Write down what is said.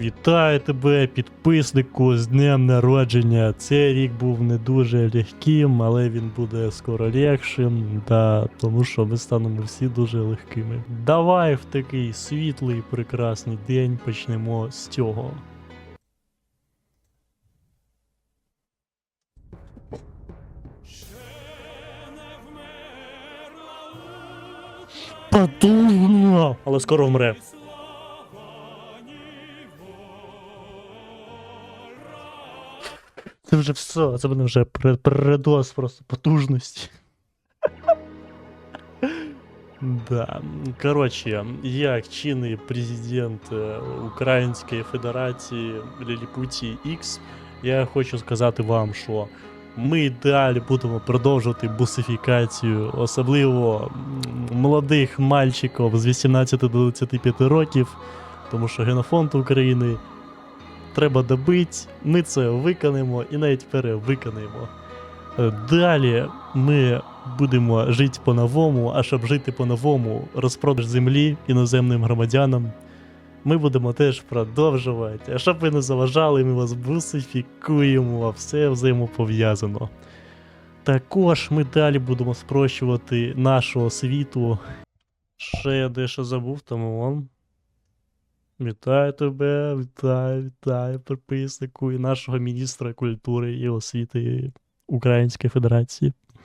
Вітаю тебе, підписнику, з днем народження. Цей рік був не дуже легким, але він буде скоро легшим, да, тому що ми станемо всі дуже легкими. Давай в такий світлий, прекрасний день почнемо з цього. Потужно! Але скоро вмре. Це вже все, це буде вже передос просто потужності. Да. Коротше, як чинний президент е, Української Федерації Ліліпутії X, я хочу сказати вам, що ми далі будемо продовжувати бусифікацію, особливо молодих мальчиків з 18 до 25 років, тому що генофонд України треба добити, ми це виконаємо і навіть перевиконаємо. Е, Далі ми будемо жити по-новому, а щоб жити по-новому, розпродаж землі іноземним громадянам. Ми будемо теж продовжувати. А щоб ви не заважали, ми вас бусифікуємо, а все взаємопов'язано. Також ми далі будемо спрощувати нашу освіту. Ще я дещо забув, тому он. Вітаю тебе, вітаю, вітаю, підписнику і нашого міністра культури і освіти Української Федерації.